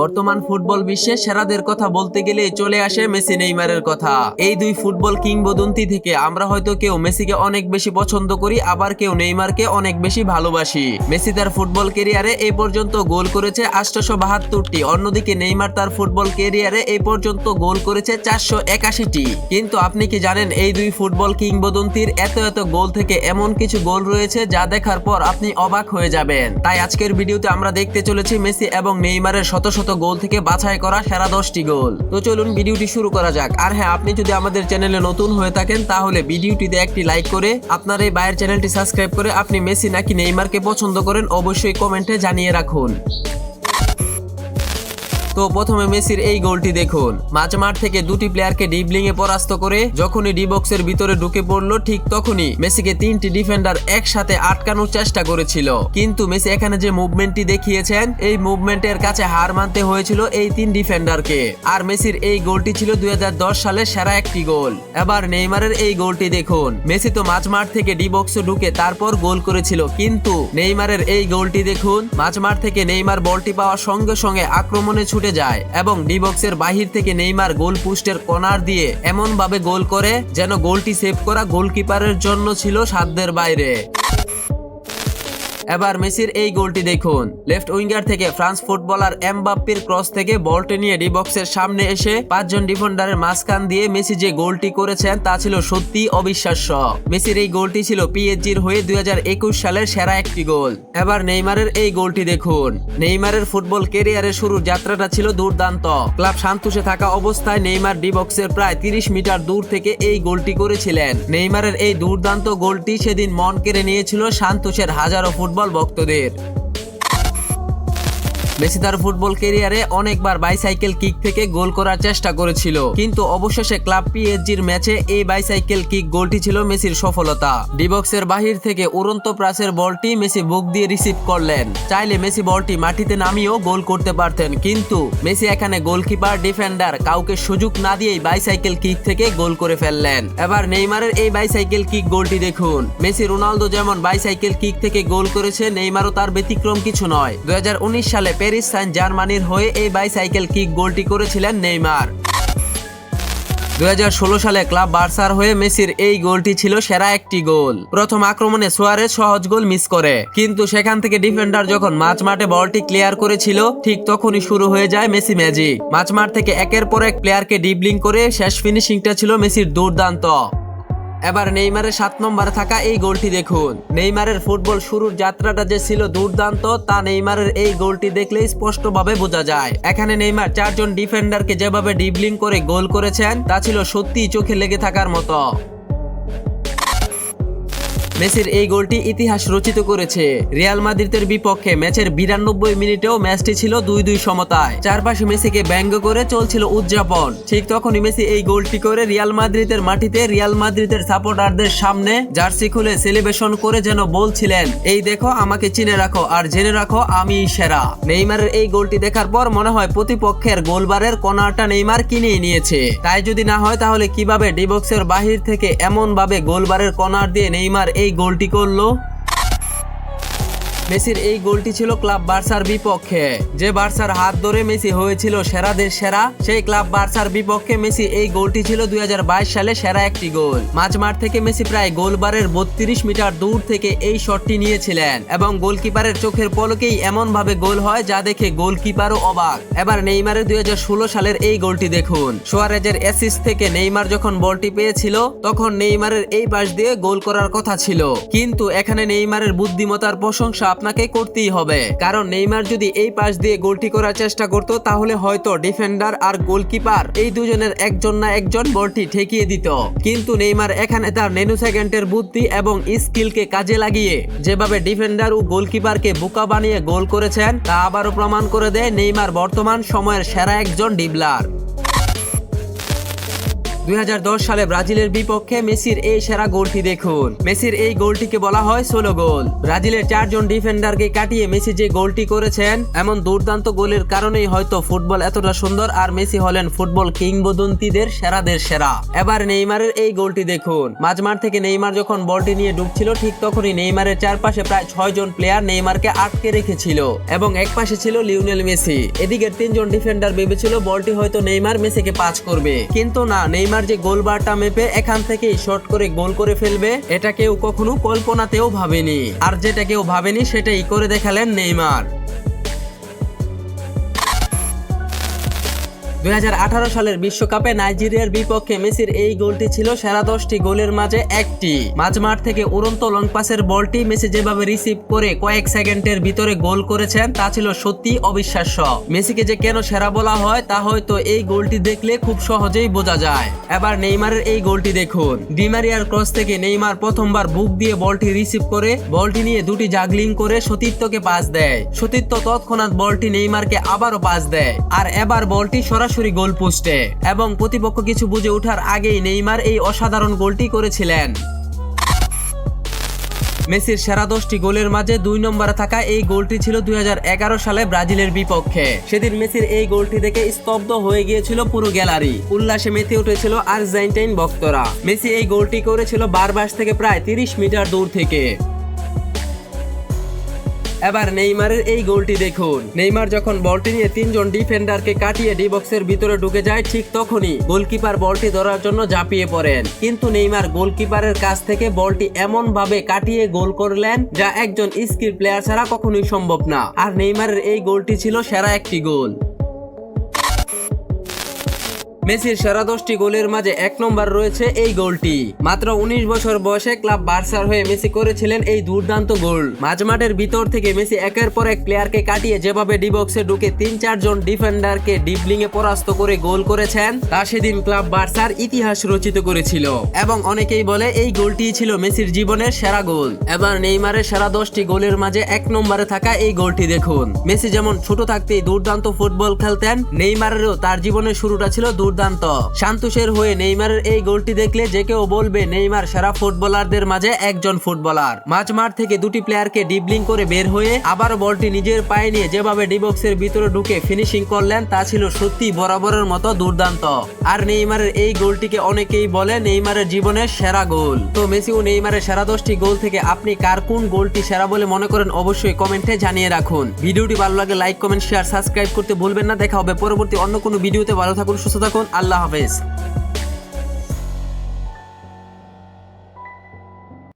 বর্তমান ফুটবল বিশ্বে সেরাদের কথা বলতে গেলে চলে আসে মেসি নেইমারের কথা। এই দুই ফুটবল কিংবদন্তি থেকে আমরা হয়তো কেউ মেসিকে অনেক বেশি পছন্দ করি, আবার কেউ নেইমারকে অনেক বেশি ভালোবাসি। মেসি তার ফুটবল কেরিয়ারে এই পর্যন্ত গোল করেছে আটশোশো বাহাত্তরটি, অন্যদিকে নেইমার তার ফুটবল কেরিয়ারে এই পর্যন্ত গোল করেছে চারশো একাশিটি। কিন্তু আপনি কি জানেন এই দুই ফুটবল কিংবদন্তির এত এত গোল থেকে এমন কিছু গোল রয়েছে যা দেখার পর আপনি অবাক হয়ে যাবেন? তাই আজকের ভিডিওতে আমরা দেখতে চলেছি মেসি এবং নেইমারের শত শত গোল থেকে বাছাই করা সেরা দশটি গোল। তো চলুন ভিডিওটি শুরু করা যাক। আর হ্যাঁ আপনি যদি আমাদের চ্যানেলে নতুন হয়ে থাকেন, তাহলে ভিডিওটিতে একটি লাইক করে আপনার এই বায়ের চ্যানেলটি সাবস্ক্রাইব করে আপনি মেসি নাকি নেইমারকে পছন্দ করেন, অবশ্যই কমেন্টে জানিয়ে রাখুন। তো প্রথমে মেসির এই গোলটি দেখুন। মাঝ মাঠ থেকে দুটি প্লেয়ারকে ডিবলিং এ পরাস্ত করে যখনই ডি বক্সের ভিতরে ঢুকে পড়ল, ঠিক তখনই মেসিকে তিনটি ডিফেন্ডার একসাথে আটকানোর চেষ্টা করেছিল। কিন্তু মেসি এখানে যে মুভমেন্টটি দেখিয়েছেন, এই মুভমেন্টের কাছে হার মানতে হয়েছিল এই তিন ডিফেন্ডারকে আর মেসির এই গোলটি ছিল দুই সালের সেরা একটি গোল। এবার নেইমারের এই গোলটি দেখুন। মেসি তো মাঝ মাঠ থেকে ডি বক্সে ঢুকে তারপর গোল করেছিল, কিন্তু নেইমারের এই গোলটি দেখুন। মাঝ মাঠ থেকে নেইমার বলটি পাওয়ার সঙ্গে সঙ্গে আক্রমণে ছুটে যায় এবং ডি বক্সের বাহির থেকে নেইমার গোল পোস্টের কনার দিয়ে এমন ভাবে গোল করে যেন গোলটি সেভ করা গোলকিপারের জন্য ছিল সাধ্যের বাইরে। এবার মেসির এই গোলটি দেখুন। লেফট উইঙ্গার থেকে ফ্রান্স ফুটবলার এমবাপ্পির ক্রস থেকে বলটি নিয়ে ডি বক্সের সামনে এসে পাঁচজন ডিফেন্ডারের মাঝখান দিয়ে মেসি যে গোলটি করেছেন তা ছিল সত্যি অবিশ্বাস্য। মেসির এই গোলটি ছিল পিএইচজির হয়ে দু হাজার একুশ সালের সেরা একটি গোল। এবার নেইমারের এই গোলটি দেখুন। নেইমারের ফুটবল কেরিয়ারের শুরুর যাত্রাটা ছিল দুর্দান্ত। ক্লাব সান্তুষে থাকা অবস্থায় নেইমার ডি বক্সের প্রায় তিরিশ মিটার দূর থেকে এই গোলটি করেছিলেন। নেইমারের এই দুর্দান্ত গোলটি সেদিন মন কেড়ে নিয়েছিল সান্তুষের হাজারো ফুটবল ভক্তদের। মেসি তার ফুটবল কেরিয়ারে অনেকবার বাইসাইকেল কিক থেকে গোল করার চেষ্টা করেছিল। কিন্তু অবশেষে ক্লাব পিএসজির ম্যাচে এই বাইসাইকেল কিক গোলটি ছিল মেসির সফলতা। ডিবক্সের বাহির থেকে উড়ন্ত প্রাসের বলটি মেসি বুক দিয়ে রিসিভ করলেন। চাইলে মেসি বলটি মাটিতে নামিয়েও গোল করতে পারতেন, কিন্তু মেসি এখানে গোলকিপার, ডিফেন্ডার কাউকে সুযোগ না দিয়েই বাইসাইকেল কিক থেকে গোল করে ফেললেন। এবার নেইমারের এই বাইসাইকেল কিক গোলটি দেখুন। মেসি রোনালদো যেমন বাইসাইকেল কিক থেকে গোল করেছে, নেইমারও তার ব্যতিক্রম কিছু নয়। দুই সালে প্যারিস সাইন জার্মানির হয়ে এই বাইসাইকেল কিক গোলটি করেছিলেন নেইমার। দুই সালে ক্লাব বার্সার হয়ে মেসির এই গোলটি ছিল সেরা একটি গোল। প্রথম আক্রমণে সোয়ারেজ সহজ গোল মিস করে। কিন্তু সেখান থেকে ডিফেন্ডার যখন মাঝ মাঠে বলটি ক্লিয়ার করেছিল, ঠিক তখনই শুরু হয়ে যায় মেসি ম্যাজিক। মাঝ মাঠ থেকে একের পর এক প্লেয়ারকে ডিবলিং করে শেষ ফিনিশিংটা ছিল মেসির দুর্দান্ত। এবার নেইমারের সাত নম্বরে থাকা এই গোলটি দেখুন। নেইমারের ফুটবল শুরুর যাত্রাটা যে ছিল দুর্দান্ত, তা নেইমারের এই গোলটি দেখলে স্পষ্টভাবে বোঝা যায়। এখানে নেইমার চারজন ডিফেন্ডারকে যেভাবে ডিবলিং করে গোল করেছেন, তা ছিল সত্যিই চোখে লেগে থাকার মতো। মেসির এই গোলটি ইতিহাস রচিত করেছে। রিয়াল মাদ্রিদের বিপক্ষে ম্যাচের বিরানব্বই মিনিটেও ম্যাচটি ছিল দুই দুই সমতায়। চারপাশে মেসিকে ব্যঙ্গ করে চলছিল উদযাপন। ঠিক তখনই মেসি এই গোলটি করে রিয়াল মাদ্রিদের মাটিতে রিয়াল মাদ্রিদের সাপোর্টারদের সামনে জার্সি খুলে সেলিব্রেশন করে যেন বলছিলেন, এই দেখো, আমাকে চিনে রাখো আর জেনে রাখো আমি সেরা। নেইমারের এই গোলটি দেখার পর মনে হয় প্রতিপক্ষের গোলবারের কর্নারটা নেইমার কিনে নিয়েছে। তাই যদি না হয়, তাহলে কীভাবে ডিবক্সের বাহির থেকে এমন ভাবে গোলবারের কর্নার দিয়ে নেইমার এই গোলটি করল। মেসির এই গোলটি ছিল ক্লাব বার্সার বিপক্ষে। যে বার্সার হাত ধরে মেসি হয়েছিল সেরাদের সেরা, সেই ক্লাব বার্সার বিপক্ষে মেসি এই গোলটি ছিল দুই হাজার বাইশ সালে সেরা একটি গোল। মাঝ মাঠ থেকে মেসি প্রায় গোলবারের বত্রিশ মিটার দূর থেকে এই শটটি নিয়েছিলেন এবং গোলকিপারের চোখের পলকেই এমন ভাবে গোল হয় যা দেখে গোলকিপারও অবাক। এবার নেইমারের দুই হাজার ষোলো সালের এই গোলটি দেখুন। সোয়ারেজের অ্যাসিস্ট থেকে নেইমার যখন বলটি পেয়েছিল, তখন নেইমারের এই পাশ দিয়ে গোল করার কথা ছিল। কিন্তু এখানে নেইমারের বুদ্ধিমতার প্রশংসা আপনাকে করতেই হবে। কারণ নেইমার যদি এই পাশ দিয়ে গোলটি করার চেষ্টা করত, তাহলে হয়তো ডিফেন্ডার আর গোলকিপার এই দুজনের একজন না একজন বলটি ঠেকিয়ে দিত। কিন্তু নেইমার এখানে তার নেনু সেকেন্ডের বুদ্ধি এবং স্কিলকে কাজে লাগিয়ে, যেভাবে ডিফেন্ডার ও গোলকিপারকে বোকা বানিয়ে গোল করেছেন, তা আবারও প্রমাণ করে দেয় নেইমার বর্তমান সময়ের সেরা একজন ডিবলার। দুই হাজার দশ সালে ব্রাজিলের বিপক্ষে মেসির এই সেরা গোলটি দেখুন। মেসির এই গোলটিকে বলা হয় সোলো গোল। ব্রাজিলের চারজন ডিফেন্ডারকে কাটিয়ে মেসি যে গোলটি করেছেন, এমন দুর্দান্ত গোলের কারণেই হয়তো ফুটবল এতটা সুন্দর আর মেসি হলেন ফুটবল কিংবদন্তিদের সেরাদের সেরা। এবার নেইমারের এই গোলটি দেখুন। মাঝমাঠ থেকে নেইমার যখন বলটি নিয়ে ডুবছিল, ঠিক তখনই নেইমারের চারপাশে প্রায় ছয় জন প্লেয়ার নেইমারকে আটকে রেখেছিল এবং এক পাশে ছিল লিওনেল মেসি। এদিকের তিনজন ডিফেন্ডার ভেবেছিল বলটি হয়তো নেইমার মেসিকে পাস করবে। কিন্তু না, নেইমার যে গোল বারটা মেপে এখান থেকে শর্ট করে গোল করে ফেলবে, এটা কেউ কখনো কল্পনাতেও ভাবেনি। আর যেটা কেউ ভাবেনি, সেটাই করে দেখালেন নেইমার। দুই হাজার আঠারো সালের বিশ্বকাপে নাইজেরিয়ার বিপক্ষে মেসির এই গোলটি ছিল সেরা দশটি গোলের মাঝে একটি। মাঝমাঠ থেকে উড়ন্ত লং পাসের বলটি মেসি যেভাবে রিসিভ করে কয়েক সেকেন্ডের ভিতরে গোল করেছেন, তা ছিল সত্যি অবিশ্বাস্য। মেসিকে যে কেন সেরা বলা হয়, তা হয়তো এই গোলটি দেখলে খুব সহজেই বোঝা যায়। এবার নেইমারের এই গোলটি দেখুন। ডিমারিয়ার ক্রস থেকে নেইমার প্রথমবার বুক দিয়ে বলটি রিসিভ করে, বলটি নিয়ে দুটি জাগলিং করে সতীর্থকে পাস দেয়। সতীর্থ তৎক্ষণাৎ বলটি নেইমারকে আবারও পাস দেয়। আর এবার বলটি সরাসরি গোল পোস্টে। এবং প্রতিপক্ষ কিছু বুঝে ওঠার আগেই নেইমার এই অসাধারণ গোলটি করেছিলেন। মেসির সেরা দশটি গোলের মাঝে দুই নম্বরে থাকা এই গোলটি ছিল দুই হাজার এগারো সালে ব্রাজিলের বিপক্ষে। সেদিন মেসির এই গোলটি দেখে স্তব্ধ হয়ে গিয়েছিল পুরো গ্যালারি। উল্লাসে মেতে উঠেছিল আর্জেন্টাইন ভক্তরা মেসি এই গোলটি করেছিল বারবাস থেকে প্রায় তিরিশ মিটার দূর থেকে। এবার নেইমারের এই গোলটি দেখুন। নেইমার যখন বলটি নিয়ে তিনজন ডিফেন্ডারকে কাটিয়ে ডি বক্সের ভিতরে ঢুকে যায়, ঠিক তখনই গোলকিপার বলটি ধরার জন্য ঝাঁপিয়ে পড়েন। কিন্তু নেইমার গোলকিপারের কাছ থেকে বলটি এমন ভাবে কাটিয়ে গোল করলেন, যা একজন স্কিল প্লেয়ার ছাড়া কখনোই সম্ভব না। আর নেইমারের এই গোলটি ছিল সেরা একটি গোল। মেসির সেরা দশটি গোলের মাঝে এক নম্বর রয়েছে এই গোলটি। মাত্র উনিশ বছর বয়সে ক্লাব বার্সার হয়ে মেসি করেছিলেন এই দুর্দান্ত গোল। মাঝমাঠের ভিতর থেকে মেসি একের পর এক প্লেয়ারকে কাটিয়ে যেভাবে ডিবক্সে ঢুকে তিন চারজন ডিফেন্ডারকে ডিবলিং এ পরাস্ত করে গোল করেছেন, তা সেদিন ক্লাব বার্সার ইতিহাস রচিত করেছিল। এবং অনেকেই বলে এই গোলটি ছিল মেসির জীবনের সেরা গোল। এবার নেইমারের সেরা দশটি গোলের মাঝে এক নম্বরে থাকা এই গোলটি দেখুন। মেসি যেমন ছোট থাকতেই দুর্দান্ত ফুটবল খেলতেন, নেইমারেরও তার জীবনের শুরুটা ছিল দুর্দান্ত। সান্তোষের হয়ে নেইমারের এই গোলটি দেখলে যে কেউ বলবে, নেইমার সেরা ফুটবলারদের মাঝে একজন ফুটবলার। মাঝ মাঠ থেকে দুটি প্লেয়ারকে ডিবলিং করে বের হয়ে আবার বলটি নিজের পায়ে নিয়ে যেভাবে ডিবক্সের ভিতরে ঢুকে ফিনিশিং করলেন, তা ছিল সত্যি বরাবরের মতো দুর্দান্ত। আর নেইমারের এই গোলটিকে অনেকেই বলে নেইমারের জীবনের সেরা গোল। তো মেসি ও নেইমারের সেরা দশটি গোল থেকে আপনি কার কোন গোলটি সেরা বলে মনে করেন অবশ্যই কমেন্টে জানিয়ে রাখুন। ভিডিওটি ভালো লাগে লাইক কমেন্ট শেয়ার সাবস্ক্রাইব করতে ভুলবেন না। দেখা হবে পরবর্তী অন্য কোনো ভিডিওতে। ভালো থাকুন, সুস্থ থাকুন। আল্লাহ হাফেজ।